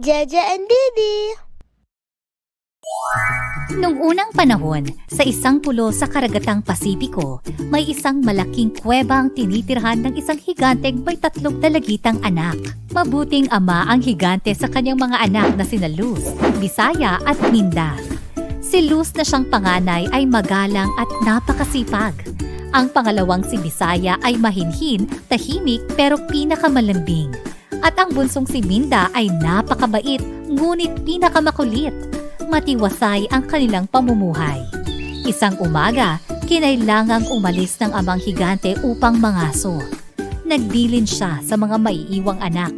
Jaja and Didi. Nung unang panahon, sa isang pulo sa karagatang Pasipiko, may isang malaking kuweba ang tinitirhan ng isang higanteng may tatlong dalagitang anak. Mabuting ama ang higante sa kanyang mga anak na sina Luz, Bisaya at Minda. Si Luz na siyang panganay ay magalang at napakasipag. Ang pangalawang si Bisaya ay mahinhin, tahimik pero pinakamalambing. At ang bunsong si Minda ay napakabait, ngunit pinakamakulit matiwasay ang kanilang pamumuhay. Isang umaga, kinailangang umalis ng amang higante upang mangaso. Nagbilin siya sa mga maiiwang anak.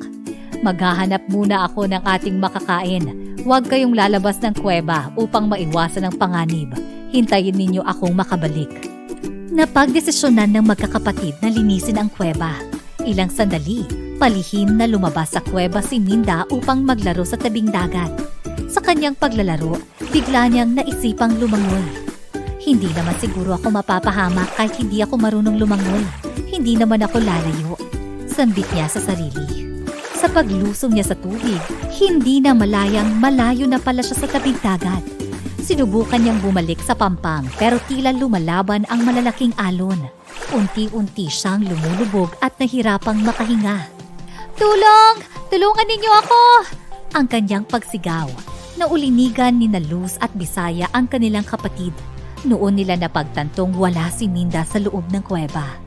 Maghahanap muna ako ng ating makakain. Huwag kayong lalabas ng kuweba upang maiwasan ang panganib. Hintayin ninyo akong makabalik. Napagdesisyonan ng magkakapatid na linisin ang kuweba. Ilang sandali, palihim na lumabas sa kuweba si Minda upang maglaro sa tabing dagat. Sa kanyang paglalaro, bigla niyang naisipang lumangoy. Hindi naman siguro ako mapapahamak kahit hindi ako marunong lumangoy. Hindi naman ako lalayo. Sambit niya sa sarili. Sa paglusong niya sa tubig, hindi na malayang malayo na pala siya sa tabing dagat. Sinubukan niyang bumalik sa pampang pero tila lumalaban ang malalaking alon. Unti-unti siyang lumulubog at nahirapang makahinga. Tulong! Tulungan ninyo ako! Ang kanyang pagsigaw. Naulinigan ni na Luz at Bisaya ang kanilang kapatid. Noon nila napagtantong wala si Minda sa loob ng kuweba.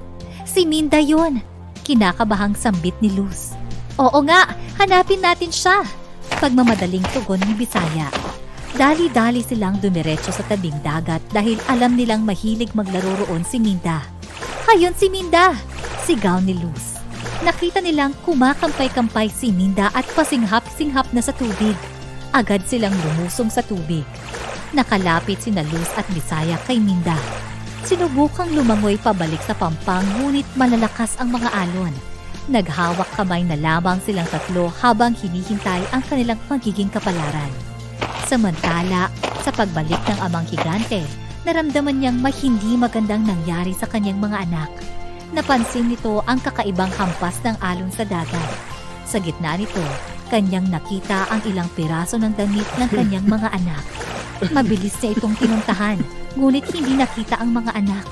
Si Minda yon! Kinakabahang sambit ni Luz. Oo nga, hanapin natin siya! Pagmamadaling tugon ni Bisaya. Dali-dali silang dumiretso sa tabing dagat dahil alam nilang mahilig maglaro roon si Minda. Hayon si Minda! Sigaw ni Luz. Nakita nilang kumakampay-kampay si Minda at pasinghap-singhap na sa tubig. Agad silang lumusong sa tubig. Nakalapit si Luz at Bisaya kay Minda. Sinubukang lumangoy pabalik sa pampang ngunit malalakas ang mga alon. Naghawak kamay na lamang silang tatlo habang hinihintay ang kanilang magiging kapalaran. Samantala, sa pagbalik ng amang higante, naramdaman niyang may hindi magandang nangyari sa kanyang mga anak. Napansin nito ang kakaibang hampas ng alon sa dagat. Sa gitna nito, kanyang nakita ang ilang piraso ng damit ng kanyang mga anak. Mabilis niya itong pinuntahan, ngunit hindi nakita ang mga anak.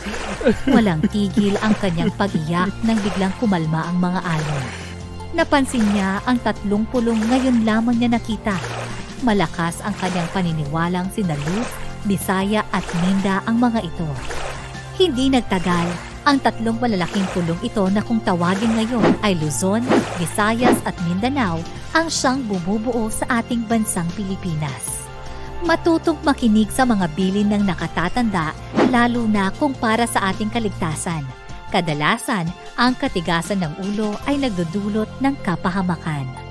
Walang tigil ang kanyang pag-iyak nang biglang kumalma ang mga alon. Napansin niya ang tatlong pulong ngayon lamang niya nakita. Malakas ang kanyang paniniwalang si Luz, Bisaya at Minda ang mga ito. Hindi nagtagal, ang tatlong malalaking pulong ito na kung tawagin ngayon ay Luzon, Visayas at Mindanao ang siyang bumubuo sa ating bansang Pilipinas. Matutong makinig sa mga bilin ng nakatatanda lalo na kung para sa ating kaligtasan. Kadalasan, ang katigasan ng ulo ay nagdudulot ng kapahamakan.